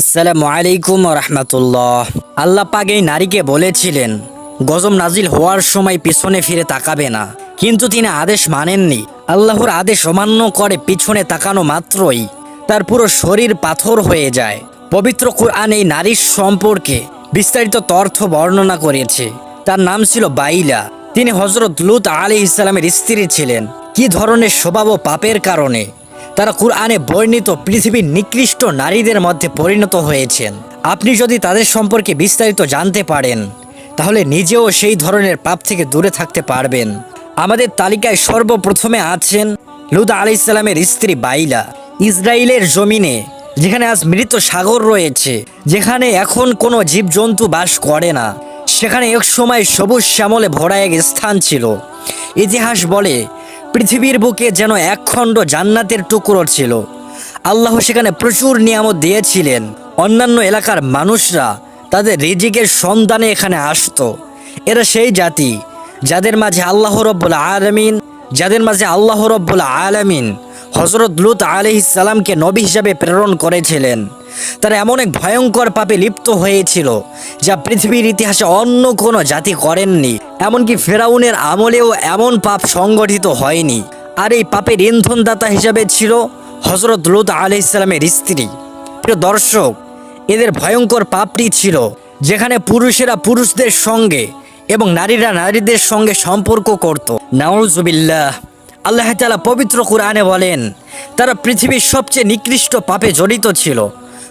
আসসালামু আলাইকুম রহমতুল্লাহ আল্লাহ পাক এই নারীকে বলেছিলেন গজম নাজিল হওয়ার সময় পিছনে ফিরে তাকাবে না। কিন্তু তিনি আদেশ মানেননি। আল্লাহর আদেশ অমান্য করে পিছনে তাকানো মাত্রই তার পুরো শরীর পাথর হয়ে যায়। পবিত্র কোরআন এই নারীর সম্পর্কে বিস্তারিত তথ্য বর্ণনা করেছে। তার নাম ছিল বাইলা। তিনি হজরত লুত আলী ইসলামের স্ত্রী ছিলেন। কি ধরনের স্বভাব ও পাপের কারণে তারা কুরআনে বর্ণিত পৃথিবীর নিকৃষ্ট নারীদের মধ্যে পরিণত হয়েছেন। আপনি যদি তাদের সম্পর্কে বিস্তারিত জানতে পারেন, তাহলে নিজেও সেই ধরনের পাপ থেকে দূরে থাকতে পারবেন। আমাদের তালিকায় সর্বপ্রথমে আছেন লুদা আলি ইসলামের স্ত্রী বাইলা। ইসরায়েলের জমিনে, যেখানে আজ মৃত সাগর রয়েছে, যেখানে এখন কোনো জীবজন্তু বাস করে না, সেখানে এক সময় সবুজ শ্যামলে ভরা এক স্থান ছিল। ইতিহাস বলে পৃথিবীর বুকে যেন একখণ্ড জান্নাতের টুকরো ছিল। আল্লাহ সেখানে প্রচুর নিয়ামত দিয়েছিলেন। অন্যান্য এলাকার মানুষরা তাদের রিজিকের সন্ধানে এখানে আসতো। এরা সেই জাতি যাদের মাঝে আল্লাহ রব্বুল আলমিন, যাদের মাঝে আল্লাহ রব্বুল আলমিন হজরত লুত আলহ ইসালামকে নবী হিসাবে প্রেরণ করেছিলেন। তারা এমন এক ভয়ঙ্কর পাপে লিপ্ত হয়েছিল, যা পৃথিবীর ইতিহাসে অন্য কোনো জাতি করেননি। এমনকি ফেরাউনের আমলেও এমন পাপ সংগঠিত হয়নি। আর এই পাপের ইন্ধনদাতা হিসাবে ছিল হজরত লুত আলহ ইসলামের স্ত্রী। প্রিয় দর্শক, এদের ভয়ঙ্কর পাপটি ছিল যেখানে পুরুষেরা পুরুষদের সঙ্গে এবং নারীরা নারীদের সঙ্গে সম্পর্ক করত। নাউজুবিল্লাহ। আল্লাহ তালা পবিত্র কোরআনে বলেন, তারা পৃথিবীর সবচেয়ে নিকৃষ্ট পাপে জড়িত ছিল।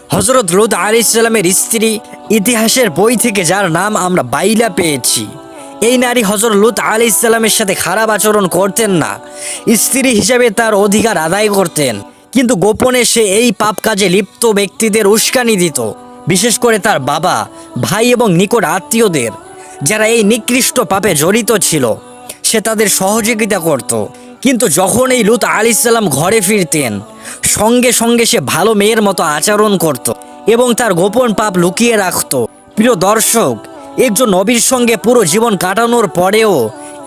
হজরত রুদ আলি ইসলামের স্ত্রী ইতিহাসের বই থেকে যার নাম আমরা বাইলা পেয়েছি। এই নারী হজরত লুত আলি ইসলামের সাথে খারাপ আচরণ করতেন না। স্ত্রী হিসেবে তার অধিকার আদায় করতেন। কিন্তু গোপনে সে এই পাপ কাজে লিপ্ত ব্যক্তিদের উস্কানি দিত, বিশেষ করে তার বাবা, ভাই এবং নিকট আত্মীয়দের, যারা এই নিকৃষ্ট পাপে জড়িত ছিল। সে তাদের সহযোগিতা করত। কিন্তু যখন এই লুত আলি সাল্লাম ঘরে ফিরতেন, সঙ্গে সঙ্গে সে ভালো মেয়ের মতো আচরণ করত এবং তার গোপন পাপ লুকিয়ে রাখত। প্রিয় দর্শক, একজন নবীর সঙ্গে পুরো জীবন কাটানোর পরেও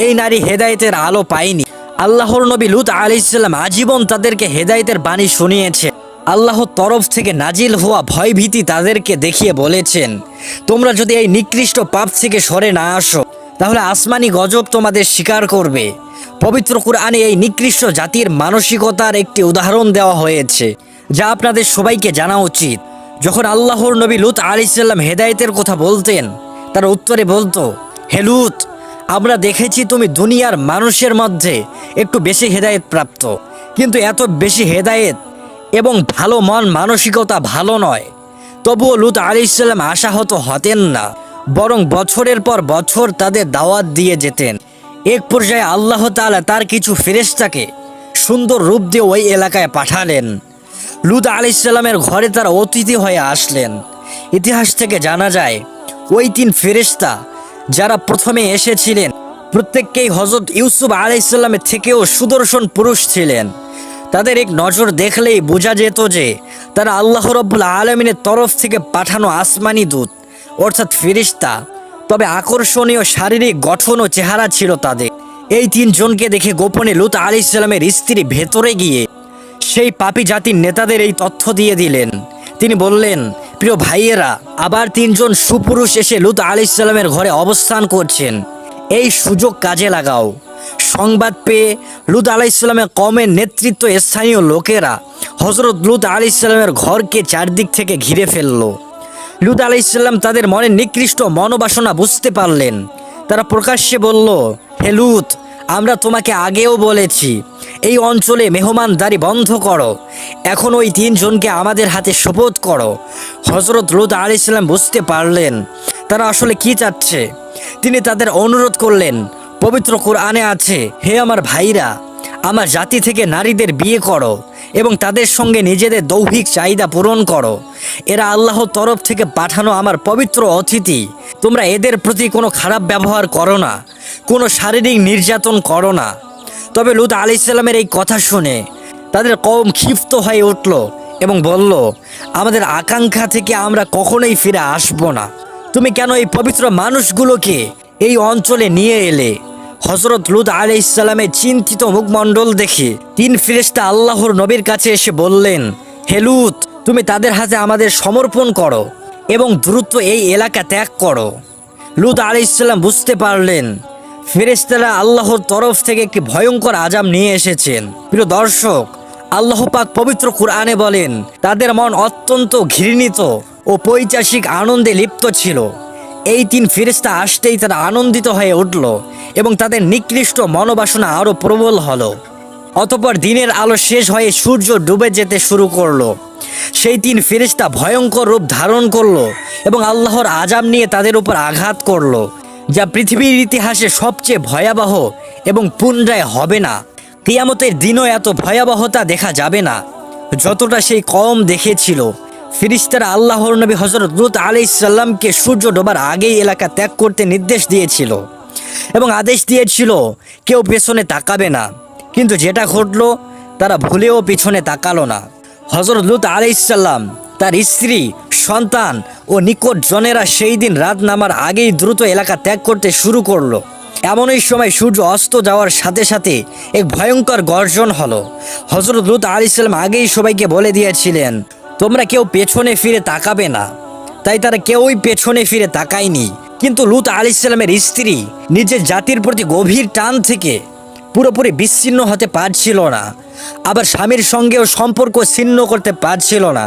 এই নারী হেদায়েতের আলো পায়নি। আল্লাহর নবী লুত আলি ইসলাম আজীবন তাদেরকে হেদায়েতের বাণী শুনিয়েছে। আল্লাহর তরফ থেকে নাজিল হওয়া ভয়ভীতি তাদেরকে দেখিয়ে বলেছেন, তোমরা যদি এই নিকৃষ্ট পাপ থেকে সরে না আসো তাহলে আসমানি গজব তোমাদের স্বীকার করবে। পবিত্র কোরআনে এই নিকৃষ্ট জাতির মানসিকতার একটি উদাহরণ দেওয়া হয়েছে, যা আপনাদের সবাইকে জানা উচিত। যখন আল্লাহর নবী লুত আলি সাল্লাম হেদায়েতের কথা বলতেন, তার উত্তরে বলতো, হে লুত, আমরা দেখেছি তুমি দুনিয়ার মানুষের মধ্যে একটু বেশি হেদায়েত প্রাপ্ত। কিন্তু এত বেশি হেদায়েত এবং ভালো মন মানসিকতা ভালো নয়। তবুও লুত আলি ইসলাম আশাহত হতেন না। বরং বছরের পর বছর তাদের দাওয়াত দিয়ে যেতেন। এক পর্যায়ে আল্লাহ তাআলা তার কিছু ফেরেশতাকে সুন্দর রূপ দিয়ে ওই এলাকায় পাঠালেন। লুত আলি ইসলামের ঘরে তারা অতিথি হয়ে আসলেন। ইতিহাস থেকে জানা যায়, ওই তিন ফেরেশতা যারা প্রথমে এসেছিলেন, প্রত্যেককেই হজরত ইউসুফ আলাইসাল্লামের থেকেও সুদর্শন পুরুষ ছিলেন। তাদের এক নজর দেখলেই বোঝা যেত যে তারা আল্লাহ রব্বুল আলমিনের তরফ থেকে পাঠানো আসমানি দূত। অর্থাৎ ফিরিস্তা তবে আকর্ষণীয় শারীরিক গঠন ও চেহারা ছিল তাদের। এই তিনজনকে দেখে গোপনে লুত আলি ইসলামের স্ত্রী ভেতরে গিয়ে সেই পাপি জাতির নেতাদের এই তথ্য দিয়ে দিলেন। তিনি বললেন, প্রিয় ভাইয়েরা, আবার তিনজন সুপুরুষ এসে লুত আলি ইসলামের ঘরে অবস্থান করছেন। এই সুযোগ কাজে লাগাও। সংবাদ পেয়ে লুত আলাহ ইসলামের কমের নেতৃত্ব স্থানীয় লোকেরা হজরত লুত আলি ইসলামের ঘরকে চারদিক থেকে ঘিরে ফেলল। লুত আলাহ ইসলাম তাদের মনের নিকৃষ্ট মনোবাসনা বুঝতে পারলেন। তারা প্রকাশ্যে বলল, হে লুত, আমরা তোমাকে আগেও বলেছি, এই অঞ্চলে মেহমানদারি বন্ধ করো। এখন ওই তিনজনকে আমাদের হাতে শপথ করো। হজরত লুত আলি ইসলাম বুঝতে পারলেন, তারা আসলে কি চাচ্ছে। তিনি তাদের অনুরোধ করলেন, পবিত্র কোরআনে আছে, হে আমার ভাইরা, আমার জাতি থেকে নারীদের বিয়ে করো এবং তাদের সঙ্গে নিজেদের দৌহিক চাহিদা পূরণ করো। এরা আল্লাহ তরফ থেকে পাঠানো আমার পবিত্র অতিথি। তোমরা এদের প্রতি কোনো খারাপ ব্যবহার করো না, কোনো শারীরিক নির্যাতন করো না। তবে লুত আলি ইসলামের এই কথা শুনে তাদের কম ক্ষিপ্ত হয়ে উঠল এবং বলল, আমাদের আকাঙ্ক্ষা থেকে আমরা কখনোই ফিরে আসব না। তুমি কেন এই পবিত্র মানুষগুলোকে এই অঞ্চলে নিয়ে এলে? হজরত লুত আলি ইসলামের চিন্তিত মুখমণ্ডল দেখে তিন ফিরেস্তা আল্লাহর নবীর কাছে এসে বললেন, হে লুত তুমি তাদের হাতে আমাদের সমর্পণ করো এবং দ্রুত এই এলাকা ত্যাগ করো। লুত আলি ইসলাম বুঝতে পারলেন, ফেরেশতারা আল্লাহর তরফ থেকে একটি ভয়ঙ্কর আজাব নিয়ে এসেছেন। প্রিয় দর্শক, আল্লাহ পাক পবিত্র কুরআনে বলেন, তাদের মন অত্যন্ত ঘৃণিত ও পৈচাসিক আনন্দে লিপ্ত ছিল। এই তিন ফেরেশতা আসতেই তারা আনন্দিত হয়ে উঠল এবং তাদের নিকৃষ্ট মনোবাসনা আরও প্রবল হলো। অতপর দিনের আলো শেষ হয়ে সূর্য ডুবে যেতে শুরু করল। সেই তিন ফেরেশতা ভয়ঙ্কর রূপ ধারণ করল এবং আল্লাহর আজাম নিয়ে তাদের উপর আঘাত করল, যা পৃথিবীর ইতিহাসে সবচেয়ে ভয়াবহ এবং পুনরায় হবে না। কিয়ামতের দিনও এত ভয়াবহতা দেখা যাবে না, যতটা সেই কম দেখেছিল। ফিরিস্তারা আল্লাহর নবী হজরত লুত আলি সাল্লামকে সূর্য ডোবার আগেই এলাকা ত্যাগ করতে নির্দেশ দিয়েছিল এবং আদেশ দিয়েছিল, কেউ পেছনে তাকাবে না। কিন্তু যেটা ঘটলো, তারা ভুলেও পিছনে তাকালো না। হজরত লুত আলাইসাল্লাম তার স্ত্রী, সন্তান ও নিকট জনেরা সেই দিন রাত নামার আগেই দ্রুত এলাকা ত্যাগ করতে শুরু করল। এমনই সময় সূর্য অস্ত যাওয়ার সাথে সাথে এক ভয়ঙ্কর গর্জন হলো। হজরত লুত আলাইসাল্লাম আগেই সবাইকে বলে দিয়েছিলেন, তোমরা কেউ পেছনে ফিরে তাকাবে না। তাই তারা কেউই পেছনে ফিরে তাকায়নি। কিন্তু লুত আলাইসাল্লামের স্ত্রী নিজের জাতির প্রতি গভীর টান থেকে পুরোপুরি বিচ্ছিন্ন হতে পারছিল না। আবার স্বামীর সঙ্গেও সম্পর্ক ছিন্ন করতে পারছিল না।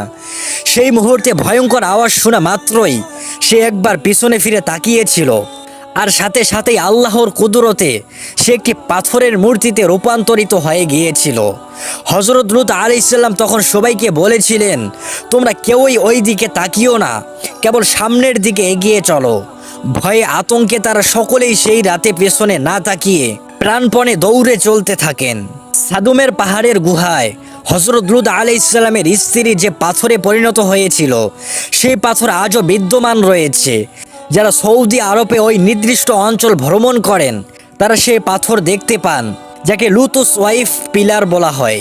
সেই মুহূর্তে ভয়ঙ্কর আওয়াজ শোনা মাত্রই সে একবার পিছনে ফিরে তাকিয়েছিল। আর সাথে সাথেই আল্লাহর কুদরতে সে একটি পাথরের মূর্তিতে রূপান্তরিত হয়ে গিয়েছিল। হজরত লুত আলি ইসাল্লাম তখন সবাইকে বলেছিলেন, তোমরা কেউই ওই দিকে তাকিও না, কেবল সামনের দিকে এগিয়ে চলো। ভয়ে আতঙ্কে তারা সকলেই সেই রাতে পেছনে না তাকিয়ে প্রাণপণে দৌড়ে চলতে থাকেন। সাদুমের পাহাড়ের গুহায় হজরত লুদ আলি ইসলামের স্ত্রী যে পাথরে পরিণত হয়েছিল, সেই পাথর আজও বিদ্যমান রয়েছে। যারা সৌদি আরবে ওই নির্দিষ্ট অঞ্চল ভ্রমণ করেন, তারা সেই পাথর দেখতে পান, যাকে লুতুস ওয়াইফ পিলার বলা হয়।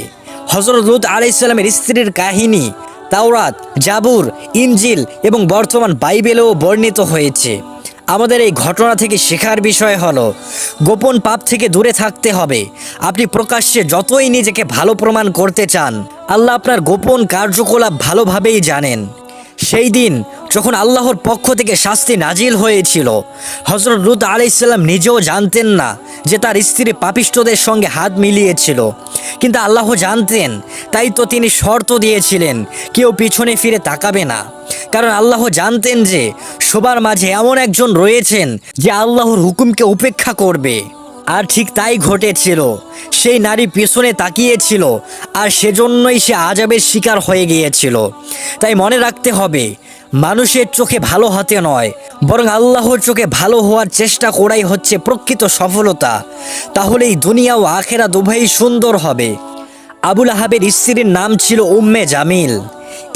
হজরত লুত আলি ইসলামের স্ত্রীর কাহিনী তাওরাত, জাবুর, ইনজিল এবং বর্তমান বাইবেলেও বর্ণিত হয়েছে। আমাদের এই ঘটনা থেকে শেখার বিষয় হলো গোপন পাপ থেকে দূরে থাকতে হবে। আপনি প্রকাশ্যে যতই নিজেকে ভালো প্রমাণ করতে চান, আল্লাহ আপনার গোপন কার্যকলাপ ভালোভাবেই জানেন। সেই দিন যখন আল্লাহর পক্ষ থেকে শাস্তি নাজিল হয়েছিল হজরত লুত আলাইসাল্লাম নিজেও জানতেন না যে তার স্ত্রী পাপিষ্টদের সঙ্গে হাত মিলিয়েছিল। কিন্তু আল্লাহ জানতেন, তাই তো তিনি শর্ত দিয়েছিলেন, কেউ পিছনে ফিরে তাকাবে না। কারণ আল্লাহ জানতেন যে সবার মাঝে এমন একজন রয়েছেন যে আল্লাহর হুকুমকে উপেক্ষা করবে। আর ঠিক তাই ঘটেছিল। সেই নারী পেছনে তাকিয়েছিল আর সেজন্যই সে আজাবের শিকার হয়ে গিয়েছিল। তাই মনে রাখতে হবে, মানুষের চোখে ভালো হতে নয়, বরং আল্লাহর চোখে ভালো হওয়ার চেষ্টা করাই হচ্ছে প্রকৃত সফলতা। তাহলেই দুনিয়া ও আখেরা দুভাই সুন্দর হবে। আবুল আহাবের স্ত্রীর নাম ছিল উম্মে জামিল।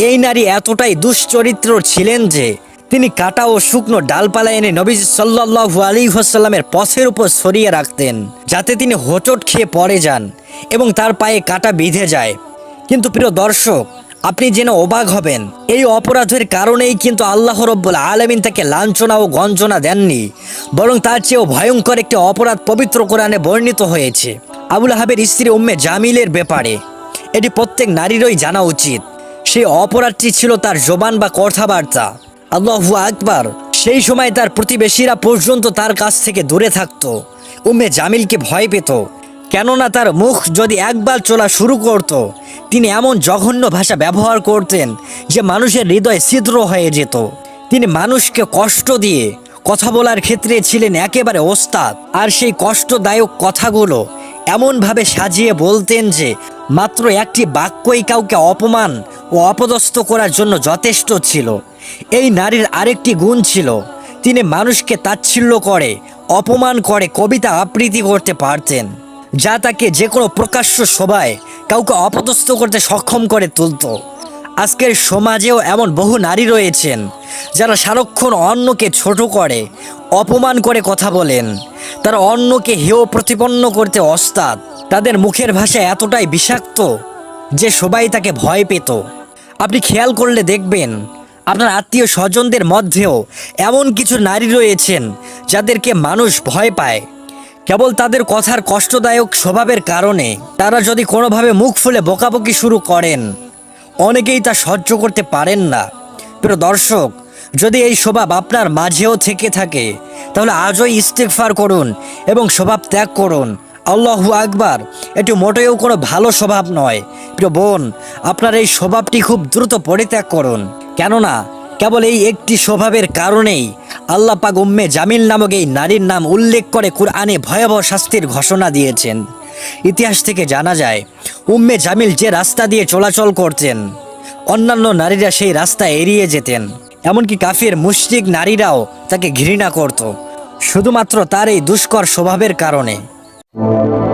এই নারী এতটাই দুশ্চরিত্র ছিলেন যে তিনি কাটা ও শুকনো ডালপালা এনে নবীজ সাল্লাহু আলী হাসাল্লামের পথের উপর সরিয়ে রাখতেন, যাতে তিনি হোঁচট খেয়ে পড়ে যান এবং তার পায়ে কাটা বিঁধে যায়। কিন্তু প্রিয় দর্শক, আপনি যেন অবাক হবেন, এই অপরাধের কারণেই কিন্তু আল্লাহ রব্বুল আলমিন তাকে লাঞ্ছনা ও গঞ্জনা দেননি, বরং তার চেয়েও ভয়ঙ্কর একটি অপরাধ পবিত্র কোরআনে বর্ণিত হয়েছে। আবুল আহাবের স্ত্রী উম্মে জামিলের ব্যাপারে। এটি প্রত্যেক নারীরই জানা উচিত। সেই অপরাধটি ছিল তার জবান বা কথাবার্তা। আল্লাহু আকবার। সেই সময় তার প্রতিবেশীরা পর্যন্ত তার কাছ থেকে দূরে থাকত। উম্মে জামিলকে ভয় পেত। কেননা তার মুখ যদি একবার চলা শুরু করত, তিনি এমন জঘন্য ভাষা ব্যবহার করতেন যে মানুষের হৃদয় ছিদ্র হয়ে যেত। তিনি মানুষকে কষ্ট দিয়ে কথা বলার ক্ষেত্রে ছিলেন একেবারে ওস্তাদ। আর সেই কষ্টদায়ক কথাগুলো এমনভাবে সাজিয়ে বলতেন যে, মাত্র একটি বাক্যই কাউকে অপমান ও অপদস্থ করার জন্য যথেষ্ট ছিল। এই নারীর আরেকটি গুণ ছিল, তিনি মানুষকে তাচ্ছিল্য করে, অপমান করে, কবিতা আবৃত্তি করতে পারতেন, যা তাকে যে কোনো প্রকাশ্য সভায় কাউকে অপদস্থ করতে সক্ষম করে তুলত। আজকের সমাজেও এমন বহু নারী রয়েছেন, যারা সারাক্ষণ অন্যকে ছোট করে, অপমান করে কথা বলেন। তারা অন্যকে হেয় প্রতিপন্ন করতে অস্তাদ। তাদের মুখের ভাষা এতটাই বিষাক্ত যে সবাই তাকে ভয় পেত। আপনি খেয়াল করলে দেখবেন, আপনার আত্মীয় স্বজনদের মধ্যেও এমন কিছু নারী রয়েছেন যাদেরকে মানুষ ভয় পায়। কেবল তাদের কথার কষ্টদায়ক স্বভাবের কারণে তারা যদি কোনোভাবে মুখ ফুলে বকাবকি শুরু করেন, অনেকেই তা সহ্য করতে পারেন না। প্রিয় দর্শক, যদি এই স্বভাব আপনার মাঝেও থেকে থাকে, তাহলে আজই ইস্তেকফার করুন এবং স্বভাব ত্যাগ করুন। আল্লাহু আকবার, এটি মোটেও কোনো ভালো স্বভাব নয়। প্রিয় বোন, আপনার এই স্বভাবটি খুব দ্রুত পরিত্যাগ করুন। কেননা, কেবল এই একটি স্বভাবের কারণেই আল্লাহ পাক উম্মে জামিল নামক এই নারীর নাম উল্লেখ করে কুরআনে ভয়াবহ শাস্তির ঘোষণা দিয়েছেন। ইতিহাস থেকে জানা যায়, উম্মে জামিল যে রাস্তা দিয়ে চলাচল করতেন, অন্যান্য নারীরা সেই রাস্তা এড়িয়ে যেতেন। এমনকি কাফির মুশরিক নারীরাও তাকে ঘৃণা করত। শুধুমাত্র তার এই দুষ্কর স্বভাবের কারণে। Thank you.